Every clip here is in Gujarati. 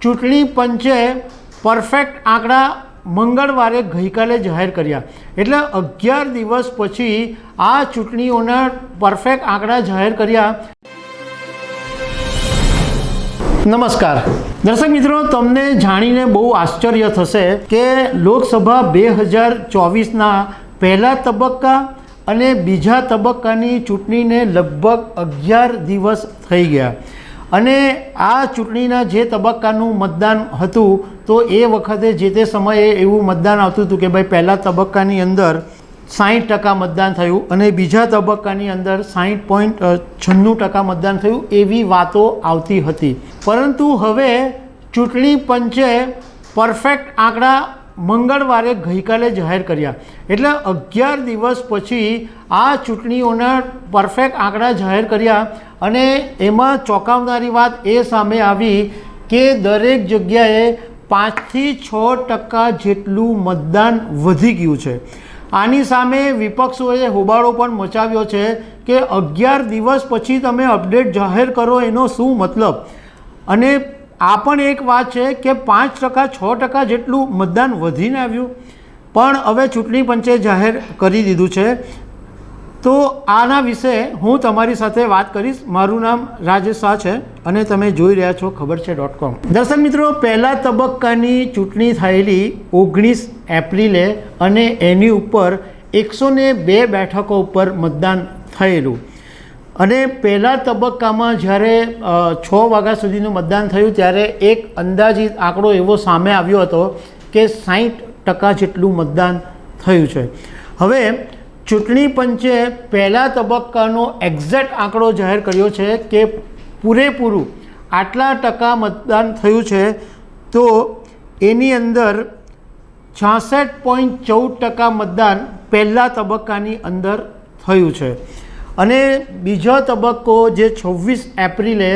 ચૂંટણી પંચે પરફેક્ટ આંકડા મંગળવારે ગઈકાલે જાહેર કર્યા. એટલે અગિયાર દિવસ પછી આ ચૂંટણીઓના પરફેક્ટ આંકડા જાહેર કર્યા. નમસ્કાર. દર્શક મિત્રો, તમને જાણીને બહુ આશ્ચર્ય થશે કે લોકસભા બે હજાર ચોવીસના પહેલા તબક્કા અને બીજા તબક્કાની ચૂંટણીને લગભગ અગિયાર દિવસ થઈ ગયા. અને આ ચૂંટણીના જે તબક્કાનું મતદાન હતું, તો એ વખતે જે તે સમયે એવું મતદાન આવતું હતું કે ભાઈ, પહેલાં તબક્કાની અંદર સાહીઠ ટકા મતદાન થયું અને બીજા તબક્કાની અંદર સાહીઠ પોઈન્ટ છન્નું ટકા મતદાન થયું એવી વાતો આવતી હતી. પરંતુ હવે ચૂંટણી પંચે પરફેક્ટ આંકડા મંગળવારે ગઈકાલે જાહેર કર્યા. એટલે અગિયાર દિવસ પછી આ ચૂંટણીઓના પરફેક્ટ આંકડા જાહેર કર્યા અને એમાં ચોંકાવનારી વાત એ સામે આવી કે દરેક જગ્યાએ પાંચથી છ ટકા જેટલું મતદાન વધી ગયું છે. આની સામે વિપક્ષોએ હોબાળો પણ મચાવ્યો છે કે અગિયાર દિવસ પછી તમે અપડેટ જાહેર કરો એનો શું મતલબ? અને આ પણ એક વાત છે કે પાંચ ટકા, છ ટકા જેટલું મતદાન વધીને આવ્યું. પણ હવે ચૂંટણી પંચે જાહેર કરી દીધું છે. તો આના વિશે હું તમારી સાથે વાત કરીશ. મારું નામ રાજેશ શાહ છે અને તમે જોઈ રહ્યા છો ખબર છે ડોટ કોમ. દર્શક મિત્રો, પહેલા તબક્કાની ચૂંટણી થયેલી ઓગણીસ એપ્રિલે અને એની ઉપર એકસો બે બેઠકો ઉપર મતદાન થયેલું. અને પહેલા તબક્કામાં જ્યારે છ વાગ્યા સુધીનું મતદાન થયું, ત્યારે એક અંદાજિત આંકડો એવો સામે આવ્યો હતો કે સાહીઠ ટકા જેટલું મતદાન થયું છે. હવે, ચૂંટણી પંચે પહેલા તબક્કાનો એક્ઝેક્ટ આંકડો જાહેર કર્યો છે કે પૂરેપૂરું આટલા ટકા મતદાન થયું છે, તો એની અંદર છાસઠ પોઈન્ટ ચૌદ ટકા મતદાન પહેલા તબક્કાની અંદર થયું છે. અને બીજો તબક્કો જે છવ્વીસ એપ્રિલે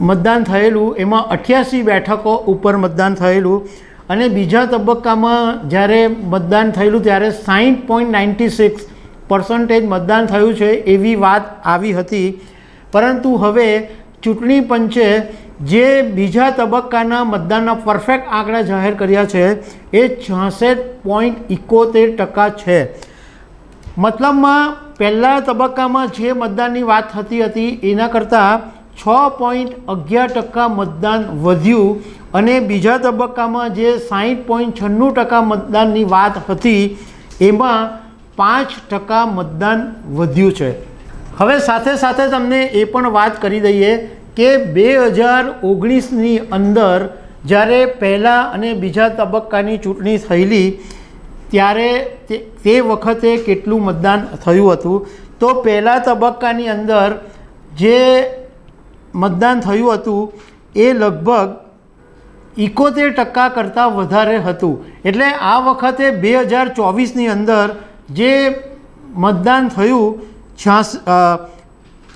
મતદાન થયેલું, એમાં અઠ્યાસી બેઠકો ઉપર મતદાન થયેલું અને બીજા તબક્કામાં જ્યારે મતદાન થયેલું ત્યારે સાહીઠ પોઈન્ટ નાઇન્ટી સિક્સ પર્સન્ટેજ મતદાન થયું છે એવી વાત આવી હતી. પરંતુ હવે ચૂંટણી પંચે જે બીજા તબક્કાના મતદાનના પરફેક્ટ આંકડા જાહેર કર્યા છે, એ છાસઠ પોઈન્ટ ઇકોતેર ટકા છે. મતલબમાં પહેલા તબક્કામાં જે મતદાનની વાત થતી હતી, એના કરતાં છ પોઈન્ટ અગિયાર ટકા મતદાન વધ્યું અને બીજા તબક્કામાં જે સાહીઠ પોઈન્ટ છન્નું ટકા મતદાનની વાત હતી, એમાં પાંચ ટકા મતદાન વધ્યું છે. હવે સાથે સાથે તમને એ પણ વાત કરી દઈએ કે બે હજાર ઓગણીસની અંદર જ્યારે પહેલાં અને બીજા તબક્કાની ચૂંટણી થયેલી ત્યારે તે વખતે કેટલું મતદાન થયું હતું? તો પહેલા તબક્કાની અંદર જે મતદાન થયું હતું, એ લગભગ ઇકોતેર ટકા કરતાં વધારે હતું. એટલે આ વખતે બે હજાર ચોવીસની અંદર જે મતદાન થયું છાસ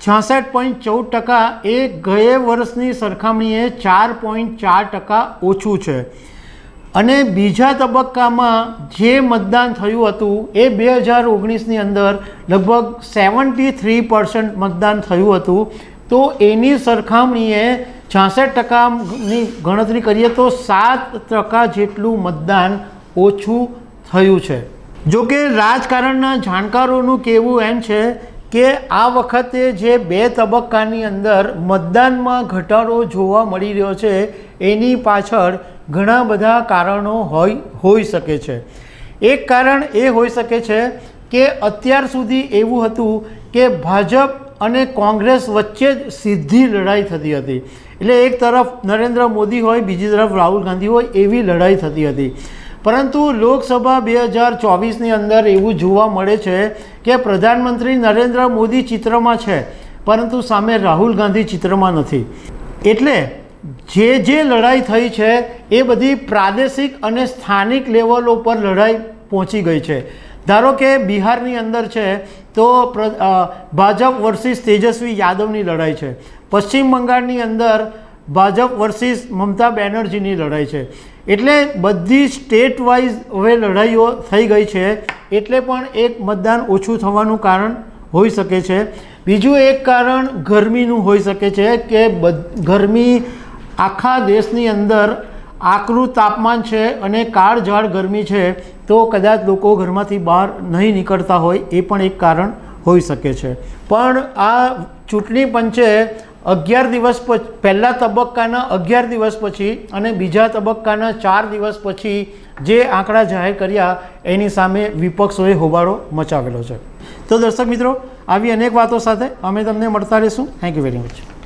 છાસઠ પોઈન્ટ ચૌદ ટકા એ ગયે વર્ષની સરખામણીએ ચાર પોઈન્ટ ચાર ટકા ઓછું છે. અને બીજા તબક્કામાં જે મતદાન થયું હતું એ બે હજાર ઓગણીસની અંદર લગભગ સેવન્ટી થ્રી પર્સન્ટ મતદાન થયું હતું. તો એની સરખામણીએ છાસઠ ટકાની ગણતરી કરીએ તો સાત ટકા જેટલું મતદાન ઓછું થયું છે. જો કે રાજકારણના જાણકારોનું કહેવું એમ છે કે આ વખતે જે બે તબક્કાની અંદર મતદાનમાં ઘટાડો જોવા મળી રહ્યો છે એની પાછળ ઘણા બધા કારણો હોય, હોઈ શકે છે. એક કારણ એ હોઈ શકે છે કે અત્યાર સુધી એવું હતું કે ભાજપ અને કોંગ્રેસ વચ્ચે જ સીધી લડાઈ થતી હતી. એટલે એક તરફ નરેન્દ્ર મોદી હોય, બીજી તરફ રાહુલ ગાંધી હોય, એવી લડાઈ થતી હતી. પરંતુ લોકસભા બે હજાર ચોવીસની અંદર એવું જોવા મળે છે કે પ્રધાનમંત્રી નરેન્દ્ર મોદી ચિત્રમાં છે, પરંતુ સામે રાહુલ ગાંધી ચિત્રમાં નથી. એટલે જે જે લડાઈ થઈ છે, એ બધી પ્રાદેશિક અને સ્થાનિક લેવલો પર લડાઈ પહોંચી ગઈ છે. ધારો કે બિહારની અંદર છે, તો ભાજપ વર્સિસ તેજસ્વી યાદવની લડાઈ છે. પશ્ચિમ બંગાળની અંદર ભાજપ વર્સિસ મમતા બેનર્જીની લડાઈ છે. એટલે બધી સ્ટેટ વાઇઝ હવે લડાઈઓ થઈ ગઈ છે, એટલે પણ એક મતદાન ઓછું થવાનું કારણ હોઈ શકે છે. બીજું એક કારણ ગરમીનું હોઈ શકે છે કે બ ગરમી આખા દેશની અંદર આકરું તાપમાન છે અને કાળઝાળ ગરમી છે, તો કદાચ લોકો ઘરમાંથી બહાર નહીં નીકળતા હોય, એ પણ એક કારણ હોઈ શકે છે. પણ આ ચૂંટણી પંચે અગિયાર દિવસ પછી, પહેલા તબક્કાના અગિયાર દિવસ પછી અને બીજા તબક્કાના ચાર દિવસ પછી જે આંકડા જાહેર કર્યા, એની સામે વિપક્ષોએ હોબાળો મચાવેલો છે. તો દર્શક મિત્રો, આવી અનેક વાતો સાથે અમે તમને મળતા રહીશું. Thank you very much